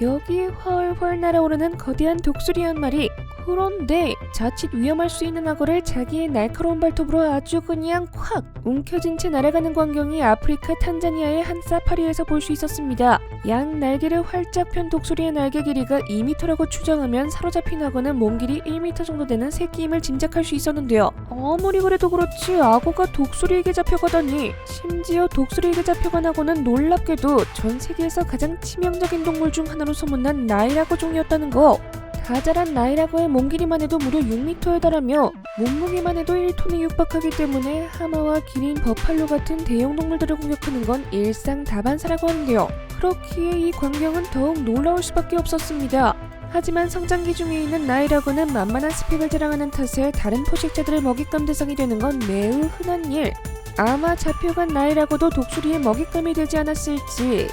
여기 훨훨 날아오르는 거대한 독수리 한 마리. 그런데 자칫 위험할 수 있는 악어를 자기의 날카로운 발톱으로 아주 그냥 콱 움켜쥔 채 날아가는 광경이 아프리카 탄자니아의 한 사파리에서 볼 수 있었습니다. 양 날개를 활짝 편 독수리의 날개 길이가 2m라고 추정하면 사로잡힌 악어는 몸 길이 1m 정도 되는 새끼임을 짐작할 수 있었는데요. 아무리 그래도 그렇지 악어가 독수리에게 잡혀가다니 심지어 독수리에게 잡혀간 악어는 놀랍게도 전 세계에서 가장 치명적인 동물 중 하나로 소문난 나이라고 종이었다는 거. 가자란 나이라고의 몸 길이만 해도 무려 6m에 달하며 몸무게만 해도 1톤에 육박하기 때문에 하마와 기린, 버팔로 같은 대형 동물들을 공격하는 건 일상 다반사라고 하는데요. 그렇기에 이 광경은 더욱 놀라울 수밖에 없었습니다. 하지만 성장기 중에 있는 나이라고는 만만한 스펙을 자랑하는 탓에 다른 포식자들의 먹잇감 대상이 되는 건 매우 흔한 일. 아마 잡혀간 나이라고도 독수리의 먹잇감이 되지 않았을지.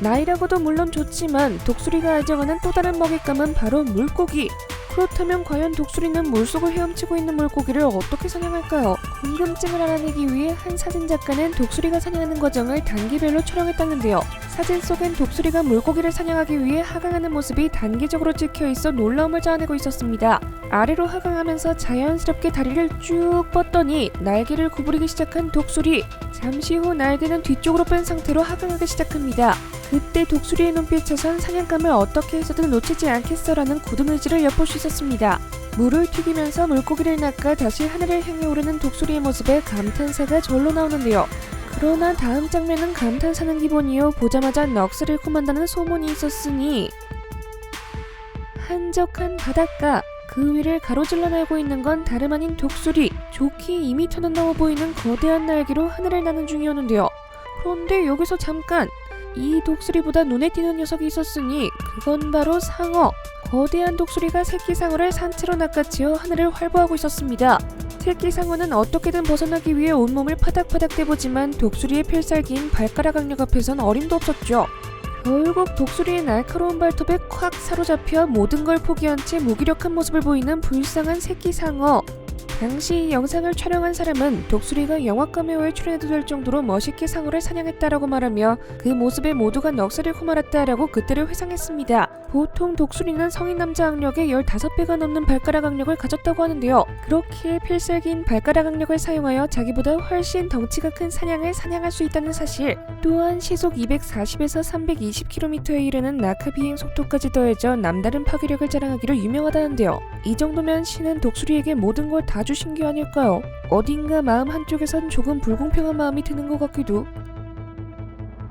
나이라고도 물론 좋지만 독수리가 애정하는 또 다른 먹잇감은 바로 물고기. 그렇다면 과연 독수리는 물속을 헤엄치고 있는 물고기를 어떻게 사냥할까요? 궁금증을 알아내기 위해 한 사진 작가는 독수리가 사냥하는 과정을 단계별로 촬영했다는데요. 사진 속엔 독수리가 물고기를 사냥하기 위해 하강하는 모습이 단계적으로 찍혀 있어 놀라움을 자아내고 있었습니다. 아래로 하강하면서 자연스럽게 다리를 쭉 뻗더니 날개를 구부리기 시작한 독수리. 잠시 후 날개는 뒤쪽으로 뺀 상태로 하강하기 시작합니다. 그때 독수리의 눈빛에선 사냥감을 어떻게 해서든 놓치지 않겠어라는 굳은 의지를 엿볼 수 있었습니다. 물을 튀기면서 물고기를 낚아 다시 하늘을 향해 오르는 독수리의 모습에 감탄사가 절로 나오는데요. 그러나 다음 장면은 감탄사는 기본이요 보자마자 넋을 잃고 만다는 소문이 있었으니 한적한 바닷가 그 위를 가로질러 날고 있는 건 다름 아닌 독수리 좋게 2미터는 넘어 보이는 거대한 날개로 하늘을 나는 중이었는데요. 그런데 여기서 잠깐 이 독수리보다 눈에 띄는 녀석이 있었으니 그건 바로 상어. 거대한 독수리가 새끼 상어를 산채로 낚아채어 하늘을 활보하고 있었습니다. 새끼 상어는 어떻게든 벗어나기 위해 온몸을 파닥파닥 대보지만 독수리의 필살기인 발가락 악력 앞에선 어림도 없었죠. 결국 독수리의 날카로운 발톱에 콱 사로잡혀 모든 걸 포기한 채 무기력한 모습을 보이는 불쌍한 새끼 상어. 당시 이 영상을 촬영한 사람은 독수리가 영화 카메오에 출연해도 될 정도로 멋있게 상어를 사냥했다라고 말하며 그 모습에 모두가 넋을 잃고 말았다라고 그때를 회상했습니다. 보통 독수리는 성인 남자 악력의 15배가 넘는 발가락 악력을 가졌다고 하는데요. 그렇기에 필살기인 발가락 악력을 사용하여 자기보다 훨씬 덩치가 큰 사냥을 사냥할 수 있다는 사실 또한 시속 240에서 320km에 이르는 낙하 비행 속도까지 더해져 남다른 파괴력을 자랑하기로 유명하다는데요. 이 정도면 신은 독수리에게 모든 걸 다 주신 게 아닐까요? 어딘가 마음 한쪽에선 조금 불공평한 마음이 드는 것 같기도.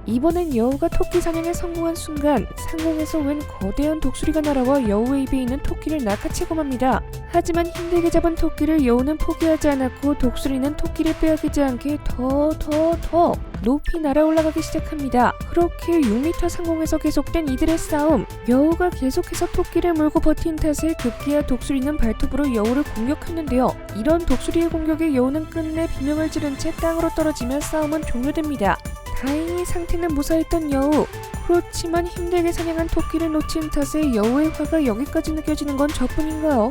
이번엔 여우가 토끼 사냥에 성공한 순간 상공에서 웬 거대한 독수리가 날아와 여우의 입에 있는 토끼를 낚아채고 맙니다. 하지만 힘들게 잡은 토끼를 여우는 포기하지 않았고 독수리는 토끼를 빼앗기지 않게 더 더 더 높이 날아 올라가기 시작합니다. 그렇게 6m 상공에서 계속된 이들의 싸움. 여우가 계속해서 토끼를 물고 버틴 탓에 급기야 독수리는 발톱으로 여우를 공격했는데요. 이런 독수리의 공격에 여우는 끝내 비명을 지른 채 땅으로 떨어지며 싸움은 종료됩니다. 다행히 상태는 무사했던 여우. 그렇지만 힘들게 사냥한 토끼를 놓친 탓에 여우의 화가 여기까지 느껴지는 건 저뿐인가요?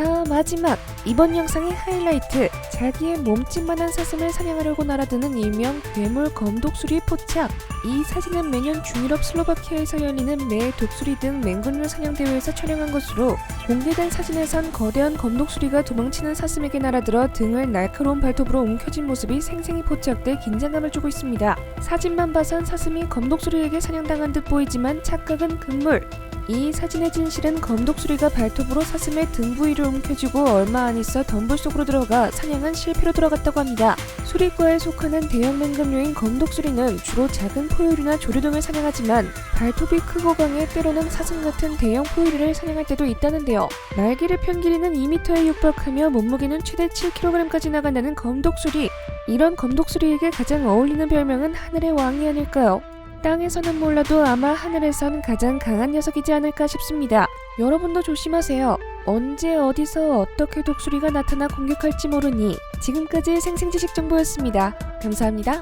자 마지막. 이번 영상의 하이라이트. 자기의 몸집만한 사슴을 사냥하려고 날아드는 일명 괴물 검독수리의 포착. 이 사진은 매년 중유럽 슬로바키아에서 열리는 매 독수리 등 맹근류 사냥 대회에서 촬영한 것으로 공개된 사진에선 거대한 검독수리가 도망치는 사슴에게 날아들어 등을 날카로운 발톱으로 움켜쥔 모습이 생생히 포착돼 긴장감을 주고 있습니다. 사진만 봐선 사슴이 검독수리에게 사냥당한 듯 보이지만 착각은 금물 이 사진의 진실은 검독수리가 발톱으로 사슴의 등 부위를 움켜쥐고 얼마 안 있어 덤불 속으로 들어가 사냥은 실패로 들어갔다고 합니다. 수리과에 속하는 대형 맹금류인 검독수리는 주로 작은 포유류나 조류 등을 사냥하지만 발톱이 크고 강해 때로는 사슴 같은 대형 포유류를 사냥할 때도 있다는데요. 날개를 편 길이는 2m에 육박하며 몸무게는 최대 7kg까지 나간다는 검독수리. 이런 검독수리에게 가장 어울리는 별명은 하늘의 왕이 아닐까요? 땅에서는 몰라도 아마 하늘에선 가장 강한 녀석이지 않을까 싶습니다. 여러분도 조심하세요. 언제 어디서 어떻게 독수리가 나타나 공격할지 모르니 지금까지 생생지식 정보였습니다. 감사합니다.